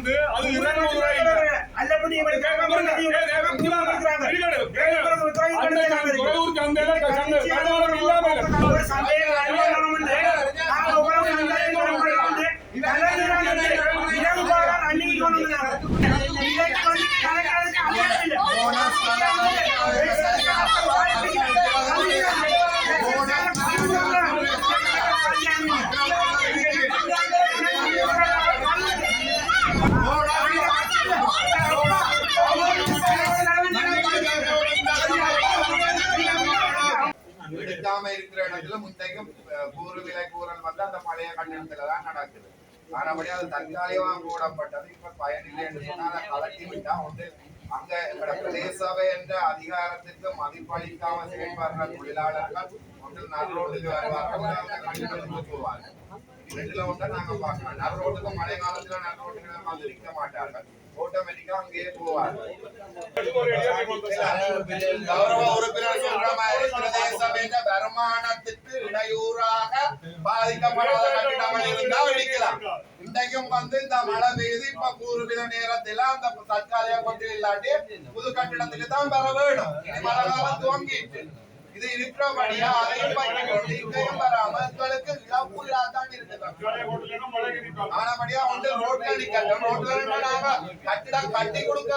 வந்து இருக்கிற இடத்துல முந்தைக்கும் கூறு விலை கூறல் வந்து அந்த பழைய கட்டணத்துல தான் நடக்குது. ஆனபடி அது தற்காலிகமா போடப்பட்டது இப்ப பயனில்லை என்று சொன்னால் அதை கலட்டி விட்டா வந்து அங்க எங்களோட பிரதேச சபை என்ற அதிகாரத்திற்கு மதிப்பளிக்காம செயல்படுற தொழிலாளர்கள் ஒன்று நடுரோட்டுக்கு வருவார்கள் அந்த கட்டிடத்துக்கு போவார்கள் ரெண்டுல ஒன்றை நாங்க பார்க்கலாம் நடுரோட்டுக்கு மழை காலத்துல நடுரோட்டுக்கு வந்து விற்க மாட்டார்கள். ஆட்டோமேட்டிக்கா அங்கேயே போவார்கள் கௌரவ உறுப்பினர் சொல்ற மாதிரி பிரதேச வருமானத்துக்கு இடையூறாக பாதிக்கப்படாத கட்டிடங்கள் இருந்தா இடிக்கலாம் இன்றைக்கும் வந்து இந்த மழை பெய்யுது இப்ப கூறுகிற நேரத்துல அந்த தற்காலிக கொண்டு இல்லாட்டி புது கட்டிடத்துக்கு தான் வர வேணும் மழை காலம் துவங்கிட்டு இது இருக்கிறபடியா அதையும் பண்ணிக்கொண்டு இங்கேயும் வராமல் எங்களுக்கு இழப்பு இல்லாதான் இருக்குது. ஆனபடியா வந்து ரோட்ல நிக்கட்டும். ரோட்ல நின்னா நாங்க கட்டிடம் கட்டி கொடுக்க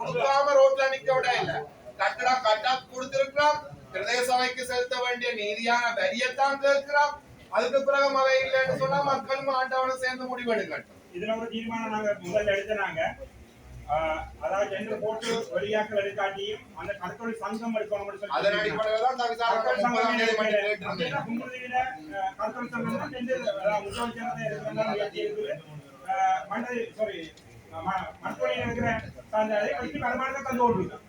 கொடுக்காம ரோட்ல நிக்க விட இல்ல. கட்டிடம் கட்ட கொடுத்திருக்கிறோம் பிரதேச சபைக்கு செலுத்த வேண்டிய நீதியான வரியத்தான் கேட்கிறோம் அதுக்கு பிறகு மழை இல்லைன்னு சொன்னா மக்களும் ஆண்டவனும் சேர்ந்து முடிவெடுக்கட்டும். இதுல ஒரு தீர்மானம் நாங்க முதல்ல எடுத்தனாங்க. ஆஹ் அதாவது டெண்டர் போட்டு வெளியாக்கள் எடுக்காட்டியும் அந்த கடற்கொலை சங்கம் இந்த விசாரணை கடற்கொலை சங்கம் தான் டெண்டர் அதாவது முதல் ஜனதை எடுக்கிறதா முயற்சி இருக்குது. மண்டல் ம- மண்புழையில் இருக்கிற அந்த அதை வச்சு வருமானத்தை தந்து கொண்டிருக்கோம்.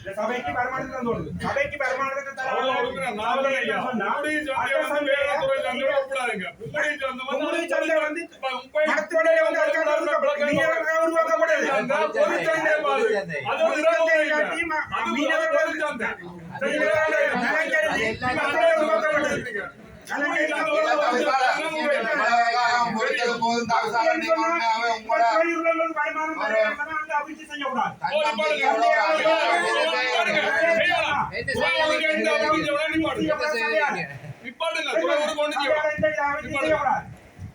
இந்த சபைக்கு வருமானத்தை தந்து கொண்டிருக்கோம். சபைக்கு வருமானத்தை தர அவ்வளவு உறுப்பினர் நாலு ஐயா. உம்முடி சந்தை வந்து வேற துறை சந்தையோட ஒப்பிடாதீங்க. உம்முடி சந்தை வந்து உம்முடி சந்தை வந்து இப்ப முப்பது மரத்துடைய வந்து அதுக்காக உருவாக்க- நீங்க அதுக்காக உருவாக்கப்படாது. அந்த பொது சந்தை பாரு. அது ஒரு இருநூறு ரூபாய் இல்ல. அது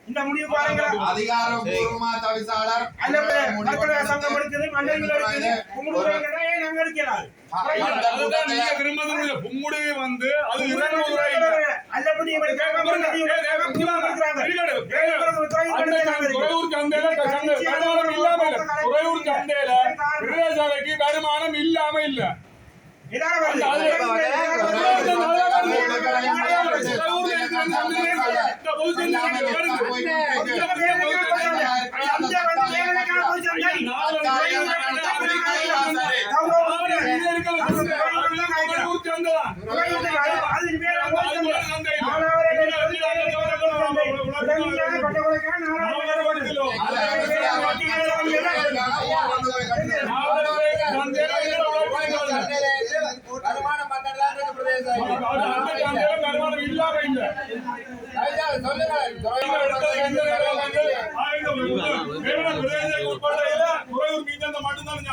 இந்த முடிவு பாருங்க அதிகாரப்பூர்வமா தவிசாளர் சங்கம் மண்டலங்கள் இருக்குது இல்ல. புங்குடு வந்து அது இருநூறு ரூபாய் இல்ல. அல்லபடி இவருக்கு கேட்காம அந்த துறையூர் சந்தையில சந்தை கடைவாளம் இல்லாம இல்ல. துறையூர் சந்தையில பிரதேசபைக்கு வருமானம் இல்லாம இல்ல இதான வருது அது- துறையூர் சந்தை நல்லா வருது. துறையூர்ல இருக்கிற அந்த சந்தையில இந்த பொது சந்தை வருது. இது இருக்கிற சந்தை. துறையூர் சந்தை தான். அந்த சந்தையில வருமானம் இல்லாம இல்ல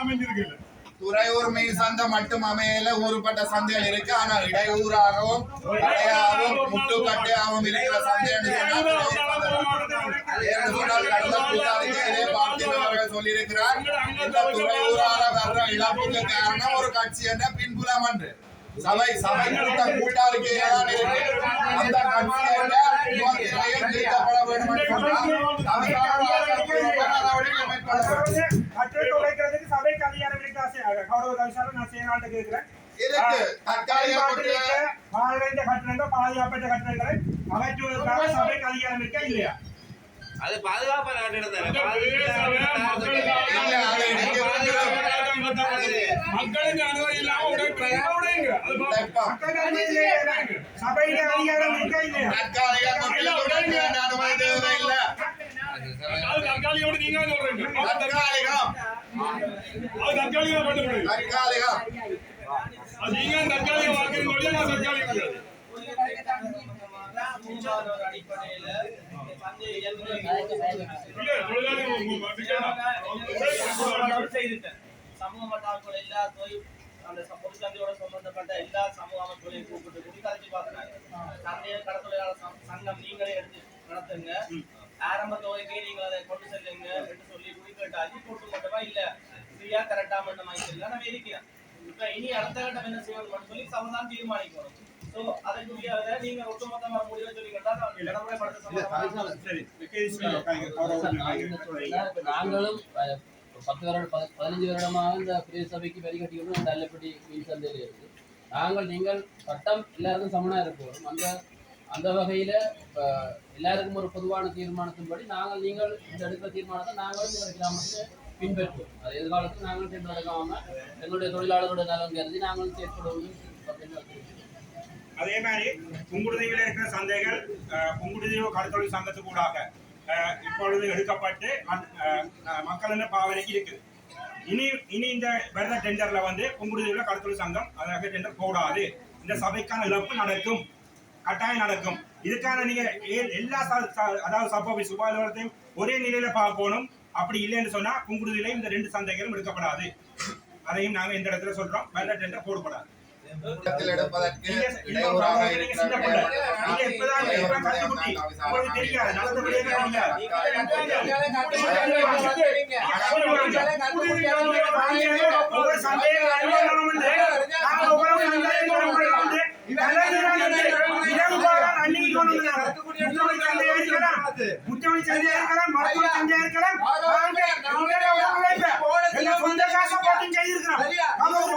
அமைந்திருக்கு மீன் சந்தை மட்டும் அமையல. ஊருப்பட்ட சந்தைகள் இருக்கு. ஆனா இடையூறாகவும் கடையாகவும் முட்டுக்கட்டையாகவும் இருக்கிற அவர்கள் சொல்லியிருக்கிறார் இந்த துறையூரால வர்ற இழப்புக்கு காரணம் ஒரு கட்சி என்ற பின்புலம் என்று. சபை சபை கொடுத்த கூட்டாளிக்கு அந்த கட்சி என்ற முகத்திலேயே திருத்தப்பட வேண்டும் என்று சொன்னால் தமிழ்நாடு ஆக்கப்பூர்வமான நடவடிக்கை மேற்கொள்ளப்படும் சபைக்கு அதிகாரம் இருக்கு. ஆசை- கௌரவ கவிசாரம் நான் செய்யலாம்னு கேட்கிறேன் இருக்கு தற்காலிக கொட்டில பாதுகாப்பு கட்டணங்கள் பாதுகாப்பற்ற கட்டணங்களை அகற்றுவதற்காக சபைக்கு அதிகாரம் இருக்கா இல்லையா அது பாதுகாப்பான கட்டிடம். மக்களுக்கு அனுமதி இல்லாம? சபைக்கு அதிகாரம் இருக்கா இல்லையா அனுமதி நீங்க சொல்றீங்க தற்காலிகம் அது அது நீங்க தற்காலிக. வாக்குறது சொல்லி நான் தற்காலிகம் கிடையாது மூன்றாவது ஒரு அடிப்படையில இல்ல, தொழிலாளி மு- மு- விக்கெட் செய்துட்டேன் சமூக மட்டாக்கள் எல்லா தொழில் அந்த பொதுச்சந்தையோட சம்பந்தப்பட்ட எல்லா சமூக அமைப்புகளையும் கூப்பிட்டு கூட்டி கலைச்சு பார்க்கறாங்க. சந்தைய கடத்தொழிலாளர் சங்~ சங்கம் நீங்களே எடுத்து நடத்துங்க. ஆரம்ப தொகைக்கு நீங்கள் அதை கொண்டு செல்லுங்க என்று சொல்லி குறிப்பிட்ட அள்ளி போட்டு மட்டுமா இல்ல ஃப்ரீயா கரெக்டா மட்டும் வாங்கிக்கலாம் நான் இருக்கிறேன் இப்ப இனி அடுத்த கட்டம் என்ன செய்யணும்னு சொல்லி சமதான் தீர்மானிக்கணும். சோ அதுக்குரிய அதை நீங்க ஒட்டுமொத்தமா முடிவு இப்ப நாங்களும் பத்து வருடம் பதி- பதினஞ்சு வருடமாக இந்த பிரதேச சபைக்கு வரி கட்டிக்கணும் நல்லபடி மீன் சந்தையில் இருக்கு நாங்கள் நீங்கள் சட்டம் எல்லாருக்கும் சமனா இருக்கணும் அந்த அந்த வகையில் இப்போ எல்லாருக்கும் ஒரு பொதுவான தீர்மானத்தின்படி நாங்கள் நீங்கள் இந்த எடுக்கிற தீர்மானத்தை நாங்களும் எங்கள் கிராமத்தில் பின்பற்றுவோம். அது எதிர்காலத்தில் நாங்களும் சென்று நடக்காம எங்களுடைய தொழிலாளர்களுடைய நலன் கருதி நாங்களும் செயற்படுவோம் அதே மாதிரி புங்குடுதீவில் இருக்கிற சந்தைகள் அஹ், புங்குடுதீவு கடற்தொழில் சங்கத்துக்கு கூடாக இப்பொழுது எடுக்கப்பட்டு மத்- மக்களின் பாவனைக்கு இருக்குது. இனி இனி இந்த வருத டெண்டர்ல வந்து புங்குடுதீவில் கடற்தொழில் சங்கம் அதாக டெண்டர் போடாது. இந்த சபைக்கான இழப்பு நடக்கும். கட்டாயம் நடக்கும். இதுக்கான நீங்க எல்லா அதாவது சப்போபி சுகாதாரத்தையும் ஒரே நிலையில பார்க்கணும் அப்படி இல்லைன்னு சொன்னா புங்குடுதியில இந்த ரெண்டு சந்தைகளும் எடுக்கப்படாது. அதையும் நாங்க இந்த இடத்துல சொல்றோம். வருட டெண்டர் போடப்படாது இடத்தில் எடுப்பதற்கு நீங்க இடையூறாக நீங்க இருக்கிற சின்ன பிள்ளை. நீங்க இப்பதான் இப்பதான் கத்துக்குட்டி. உங்களுக்கு தெரியாது நல்லபடியாக தெரியாது. ஒவ்வொரு சந்தையும் அனுபவம் உண்டு. நாங்க ஒவ்வொரு சந்தையும் கொண்டு வந்து நல்லது நடந்து இரவுபாலா அன்னைக்கு கொண்டு வந்தாங்க. முத்தமிழ் சந்தையா முத்தமிழ் சந்தையா இருக்கலாம், மருத்துவ சந்தையா இருக்கலாம். எங்க சொந்த காசை போட்டு செய்திருக்கிறோம். நாங்க ஒரு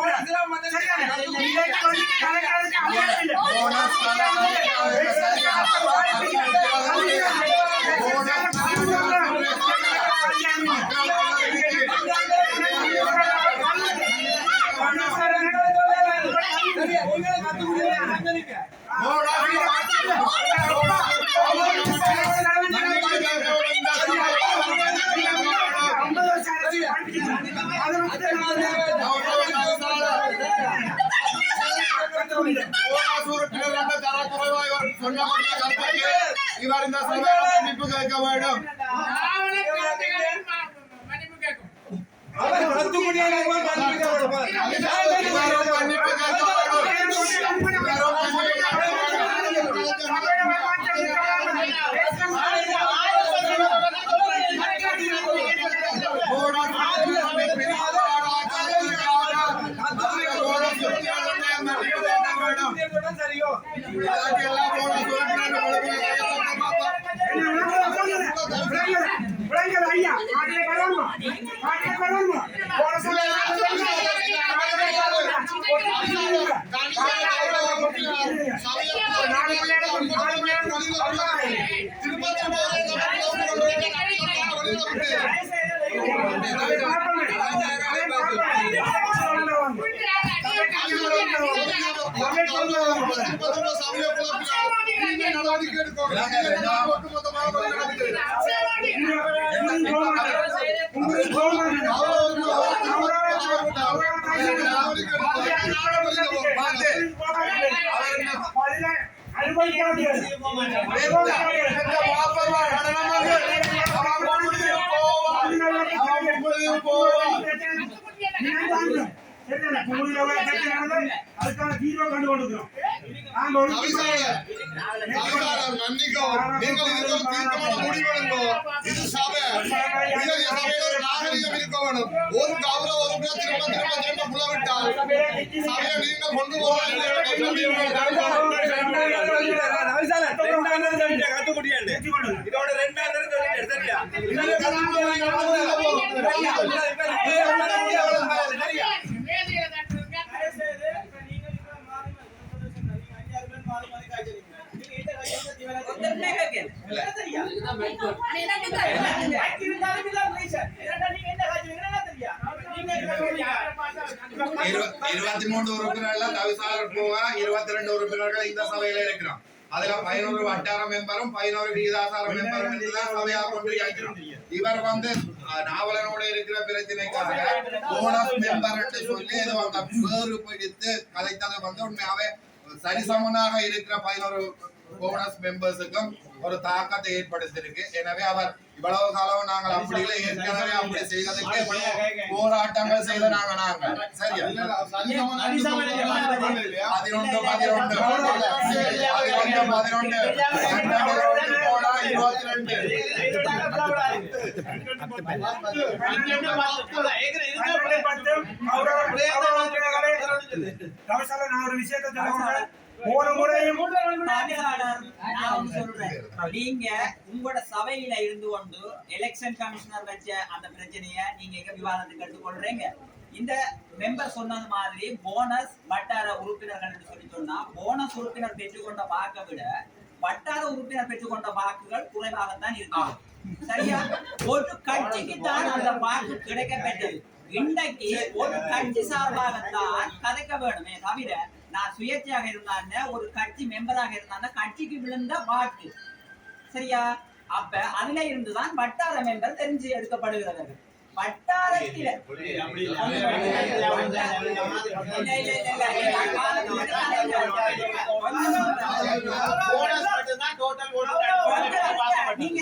சரிதானே? இன்றைக்கு வந்து கலைஞருக்கு அநியாயம் இல்லை. இவர் இந்த சபையில் மன்னிப்பு கேட்க வேண்டும் இவரும் അനുഭവിക്കാൻ அதுக்கான தீர்வை கண்டு கொண்டிருக்கிறோம் நாங்க நீங்கள் ஒரு கௌரவ உறுப்பினர் திரும்ப திரும்ப திரும்ப புலவிட்டால் சபையை கொண்டு இதோட மெட்ரோல் இருபத்தி மூன்று உறுப்பினர்கள்ல தவிசாளர் போக இருபத்தி ரெண்டு உறுப்பினர்கள் இந்த சபையில இருக்கிறோம். அதுல பதினோரு வட்டார மெம்பரும் பதினோரு விகிதாசார மெம்பரும் இருந்துதான் சபையா கொண்டு இருக்கிறோம் இவர் வந்து நாவலனோட இருக்கிற பிரச்சனைக்காக போனஸ் மெம்பர் என்று சொல்லி ஏதோ அந்த பேரு பிடித்து கதைத்ததை வந்து உண்மையாவே சரிசமனாக இருக்கிற பதினோரு போனஸ் மெம்பர்ஸுக்கும் ஒரு தாக்கத்தை ஏற்படுத்தியிருக்கு எனவே அவர் இவ்வளவு காலம் நாங்கள் அப்படி இல்லை ஏற்கனவே அப்படி செய்ததுக்கு போராட்டங்கள் செய்த நாங்க நாங்க சரியா பதினொன்று பதினொன்று பதினொன்று பதினொன்று இருபத்தி ரெண்டு நான் ஒரு விஷயத்தை போன முறையும். நீங்க உங்களோட சபையில இருந்து கொண்டு எலெக்ஷன் கமிஷனர் வச்ச அந்த பிரச்சனைய நீங்க எங்க விவாதத்துக்கு எடுத்துக்கொள்றீங்க? இந்த மெம்பர் சொன்னது மாதிரி போனஸ் வட்டார உறுப்பினர்கள் சொல்லி சொன்னா போனஸ் உறுப்பினர் பெற்றுக்கொண்ட வாக்கை விட வட்டார உறுப்பினர் பெற்றுக்கொண்ட வாக்குகள் குறைவாகத்தான் இருக்கு. சரியா? ஒரு கட்சிக்கு தான் அந்த வாக்கு கிடைக்க பெற்றது இன்றைக்கு ஒரு கட்சி சார்பாகத்தான் கதைக்க வேணுமே தவிர நான் சுயேட்சையாக இருந்தாங்க ஒரு கட்சி மெம்பராக இருந்தாங்க கட்சிக்கு விழுந்த வாக்கு. சரியா? அப்ப அதுல இருந்துதான் வட்டார மெம்பர் தெரிஞ்சு எடுக்கப்படுகிறவர்கள். வட்டாரத்தில. நீங்க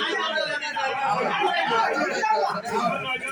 哎呀这个面条太好吃了你们上网去啊